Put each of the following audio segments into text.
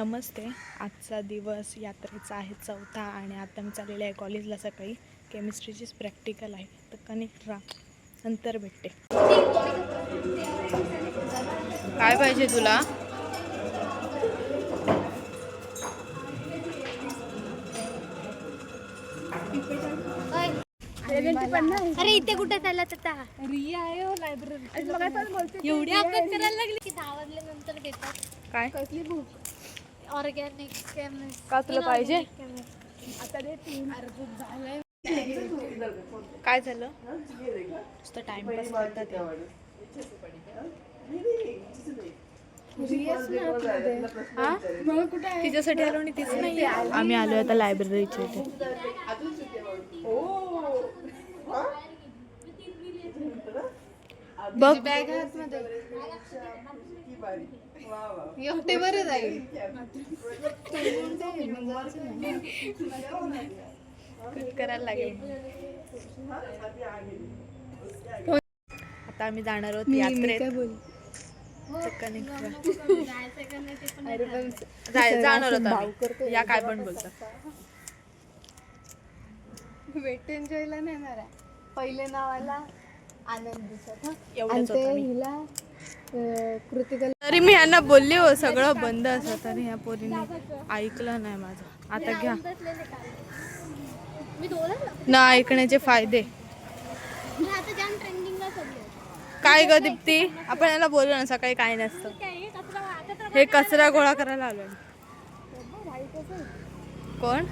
नमस्ते. आजचा दिवस यात्रेचा आहे चौथा आणि आता मी चाललेले आहे कॉलेजला सकाळी. केमिस्ट्रीचीच प्रॅक्टिकल आहे. तर कनेक्ट राहा. नंतर भेटते. काय पाहिजे तुला? अरे इथे कुठे चालला आता एवढी अभ्यास करायला लागली. की दहा वाजल्यानंतर घेतात. काय? कसली बुक ऑर्गॅनिक केमिस्ट का तुला पाहिजे. काय झालं? नुसतं टाइमपास करतात हा? तिच्यासाठी आलो आणि तीच नाही आम्ही आलो आता लायब्ररीच्या इथे. बघ एवढे बरं जाईल करायला लागेल. आता आम्ही जाणार आहोत यात्रेत. जाणार होता आम्ही. या काय पण बोलतात वेट एन्जॉयला नाही येणार आहे. पहिले नावाला आनंद दिसत हं. हिला कृतिकल तरी मी यांना बोलली हो सगळं बंद असं तरी ह्या पोरीने ऐकलं नाही माझं. आता घ्या. मी न ऐकण्याचे फायदे. आता जाम ट्रेंडिंगला सगळे काय ग दीप्ती? आपण याला बोललो ना सकाळी काय नसतं. हे कचरा गोळा करायला आलो कोण?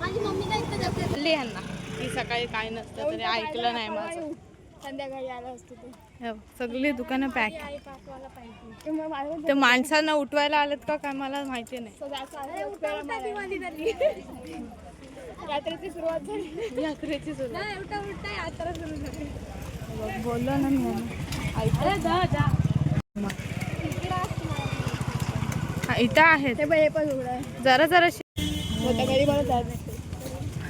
माझी मम्मी काय बोलली यांना की सकाळी काय नसतं तरी ऐकलं नाही माझं. संध्याकाळी आलं असतं ते. हो, सगळी दुकानं पॅक आई पाचवाला पाहिजे. ते माणसांना उठवायला आलेत का काय मला माहिती नाही. यात्रेची सुरुवात झाली. यात्रेची सुरू नाही उठा उठा यात्रा सुरू झाली. बोललो ना मी यांना. मग. हा, इथं आहेत. ते बाई हे पण उघडं आहे. जरा जरा मोठ्या गाडी मला जात नाही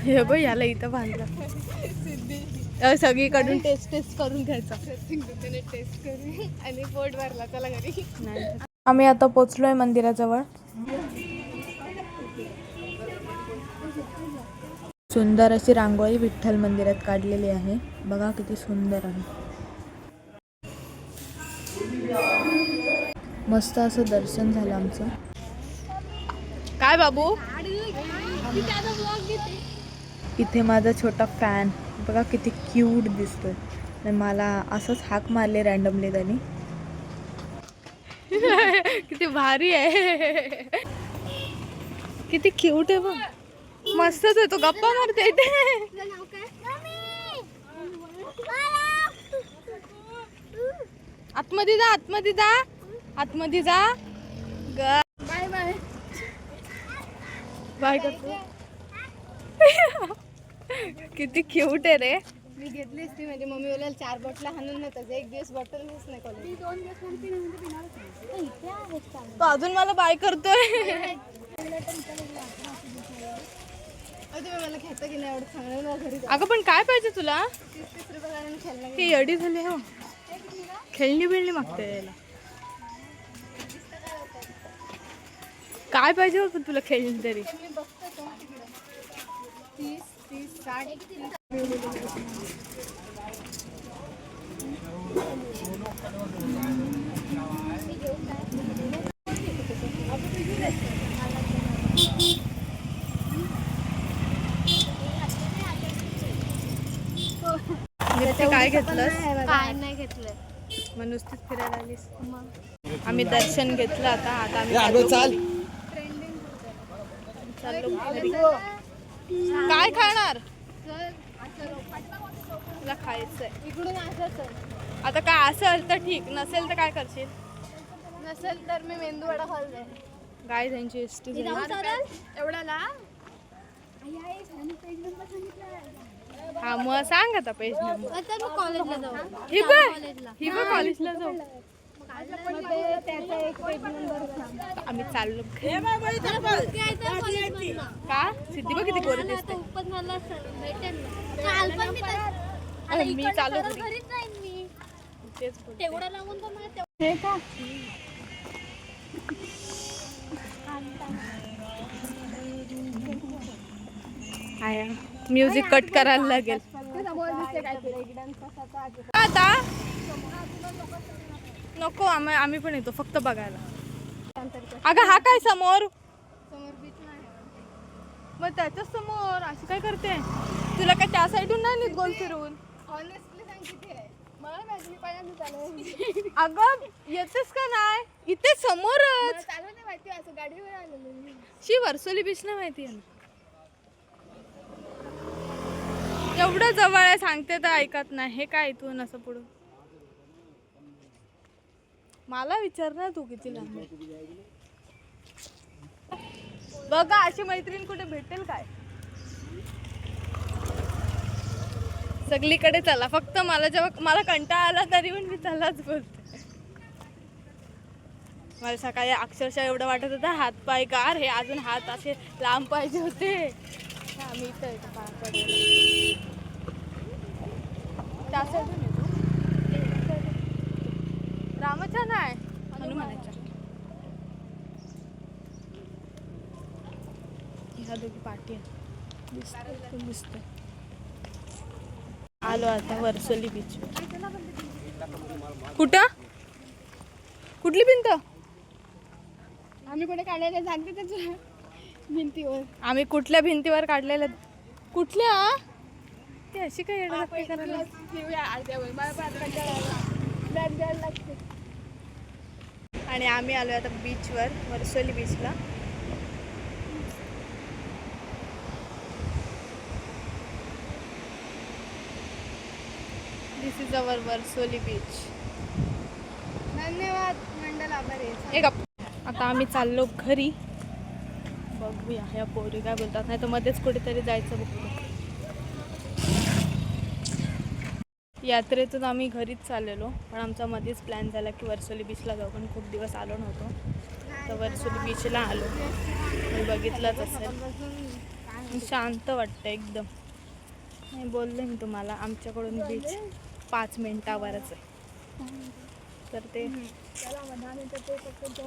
हे बघ याला इथं बांधलं. सगळीकडून टेस्ट टेस्ट करून घ्यायचा. टेस्ट करू आणि पोट भरला चला घरी. आम्ही आता पोचलोय मंदिराजवळ. सुंदर अशी रांगोळी विठ्ठल मंदिरात काढलेली आहे. बघा किती सुंदर आहे. मस्त असं दर्शन झालं आमचं. काय बाबू? इथे माझा छोटा फॅन बघा किती क्यूट दिसतोय. आणि मला असंच हाक मारले रॅन्डमली त्यांनी. किती भारी आहे. किती क्यूट आहे बघ. मस्तच आहे तो. गप्पा मारते इथे. आतमध्ये जा आतमध्ये जा. आतमध्ये जा. ग बाय बाय बाय करतो किती क्यूट आहे रे. मी घेतली असती म्हणजे मम्मी बोलायला चार बॉटला हाणून नव्हतं एक दिवस बॉटल मिस नाही कॉलेज दोन दिवस इथे आहेत तो अजून मला बाय करतोय. तुम्ही मला खेळता की नाही एवढं सांगणार ना घरी. अगं पण काय पाहिजे तुला? ही अडी झाली हो. खेळणी बिळणी मागते याला. काय पाहिजे हो पण तुला खेळणी तरी? मी बघतो तो तिकडे. तीस तीस साठ ते काय घेतलंस? काय नाही घेतलं. मग नुसतीच फिरायला आलीस? आम्ही दर्शन घेतलं आता. आता आम्ही चाललो चाललो घरी. काय खाणार तुला खायचंय इकडून असंच आता काय असेल तर ठीक नसेल तर काय करशील? नसेल तर मी मेंदू वडा खाल्लाय काय त्यांची एसटी एवढा ला हा मग सांग आता पेज नंबर आता मी कॉलेजला जाऊ. ही बघ ही बघ कॉलेजला जाऊ. आम्ही चाललो का सिद्धी बघ किती दिसते पण मी चालू म्युझिक कट करायला लागेल. आता नको आम्ही आम्ही पण येतो फक्त बघायला. अगं हा काय समोर? समोर बीच नाही मग त्याच्यासमोर अशी काय करते? तुला काय त्या साईडून नाही नीट गोल चालू अगं येतेस का नाही? इथे समोरच. शी वर्सोली बीच नाही माहिती आहे. ना एवढं जवळ आहे सांगते तर ऐकत नाही. हे काय इथून असं पुढं? मला विचार ना तू किती लांब बघा अशी मैत्रीण कुठे भेटेल काय? सगळीकडे चला फक्त मला जेव्हा मला कंटाळा आला तरी पण मी चलाच बोलते. मला सकाळी अक्षरशः एवढं वाटत होतं हात पाय गार हे अजून हात असे लांब पाहिजे होते. हा, मी इथं येतो पाया पडायला. त्या साईडून येतो रामाच्या नाही हनुमानाच्या. ह्या दोघी पाठी. आलो आता वर्सोली बीच कुठं? कुठली भिंत? आम्ही कुठे काढायला सांगते त्याच्या भिंतीवर. आम्ही कुठल्या भिंतीवर काढलेल्या कुठल्या? ते अशी काय येडगट्टी बॅग द्यायला लागते. आणि आम्ही आलो आता बीचवर वर्सोली बीचला. This is our Varsoli beach धन्यवाद मंडल आभार एक आता आम्ही चाललो घरी. बघूया ह्या पोरी काय बोलतात नाही तर मध्येच कुठेतरी जायचं बघू यात्रेतून आम्ही घरीच चाललेलो. पण आमचा मध्येच प्लॅन झाला की वर्सोली बीचला जाऊ. पण खूप दिवस आलो नव्हतो. तर वर्सोली बीचला आलो. मी बघितलंच असेल. शांत वाटतं एकदम. नाही बोलले मी तुम्हाला आमच्याकडून बीच पाच मिनिटावरच आहे. तर ते.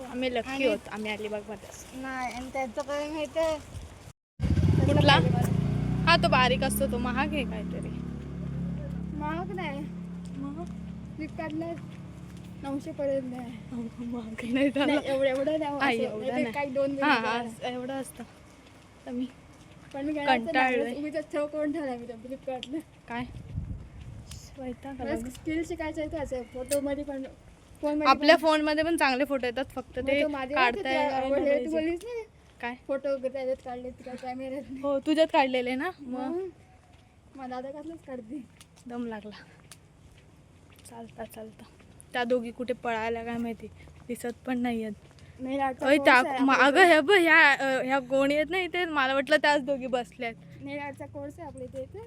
आम्ही लक्की होत. आम्ही अलिबागमध्ये नाही आणि त्याचं काय माहिती आहे? कुठला? हा तो बारीक असतो. तो महाग आहे काहीतरी. महाग नाही. फ्लिपकार्टला नऊशे पर्यंत आहे. महाग नाही झालं. एवढं एवढं नाही असं. एवढं. काही दोन हा हा. एवढं असतं. तर मी पण मी ठेव करून ठेवला मी फ्लिपकार्टला. काय? मला. स्किल शिकायचं आहे असं फोटो मध्ये पण फोन आपल्या फोनमध्ये पण चांगले फोटो येतात फक्त ते काढता तू पाहिजे. बोललीस ना. काय? फोटो त्याच्यात काढले कॅमेऱ्यात हो तुझ्यात काढलेले ना? मग? मग? मग दादा कसलंच काढते. दम लागला. चालता चालता. त्या दोघी कुठे पळायला काय माहिती? दिसत पण नाही आहेत अगं ह्या बघ ह्या ह्या गोणी आहेत ना इथे? मला वाटलं त्याच दोघी बसल्यात. आर्टचा कोर्स आहे आपल्या इथे इथे.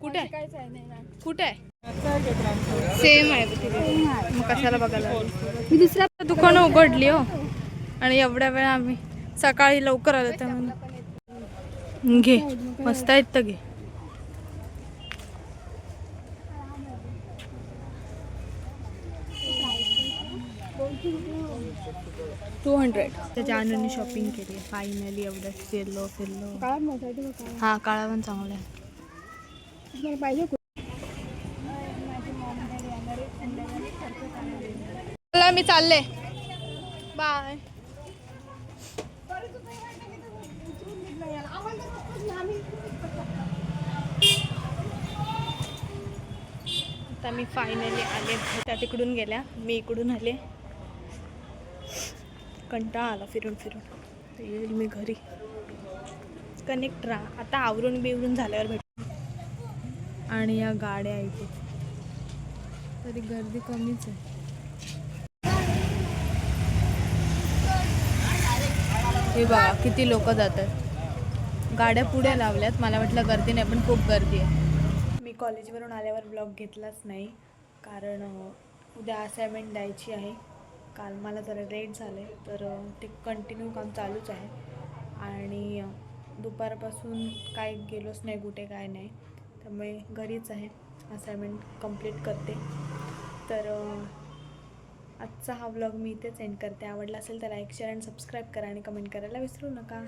कुठे? आहे? कुठे? आहे सेम आहे. मग कशाला बघायला? मी दुसरा दुकानं उघडली हो. आणि एवढ्या वेळा आम्ही सकाळी लवकर आलो त्यामुळे. घे. मस्त आहेत तर घे. टू हंड्रेड त्याच्या अनुने शॉपिंग केली. फायनली एवढं फिरलो फिरलो. काळा मोठा आहे तो काळा. हा काळा पण चांगला आहे. तुम्हाला पाहिजे कुठे? चला मी चालले. बाय आता मी फायनली आले. त्या तिकडून गेल्या. मी इकडून आले. कंटाळा आला फिरून फिरून. येईल मी घरी. कनेक्ट राहा. आता आवरून बिवरून झाल्यावर भेट. आणि या गाड्या इथे तरी गर्दी कमीच आहे. हे बघा किती लोक जातात. गाड्या पुढे लावल्यात. मला वाटलं गर्दी नाही पण खूप गर्दी आहे. मी कॉलेजवरून आल्यावर ब्लॉग घेतलाच नाही. कारण उद्या असाइनमेंट द्यायची आहे. काल मला जरा लेट झालं आहे तर ते कंटिन्यू काम चालूच आहे. आणि दुपारपासून काय गेलोच नाही कुठे काय नाही. त्यामुळे घरीच आहे. असाइनमेंट कंप्लीट करते. तर आजचा हा व्लॉग मी इथेच एंड करते. आवडला असेल तर लाईक शेअर अँड सबस्क्राईब करा आणि कमेंट करायला विसरू नका.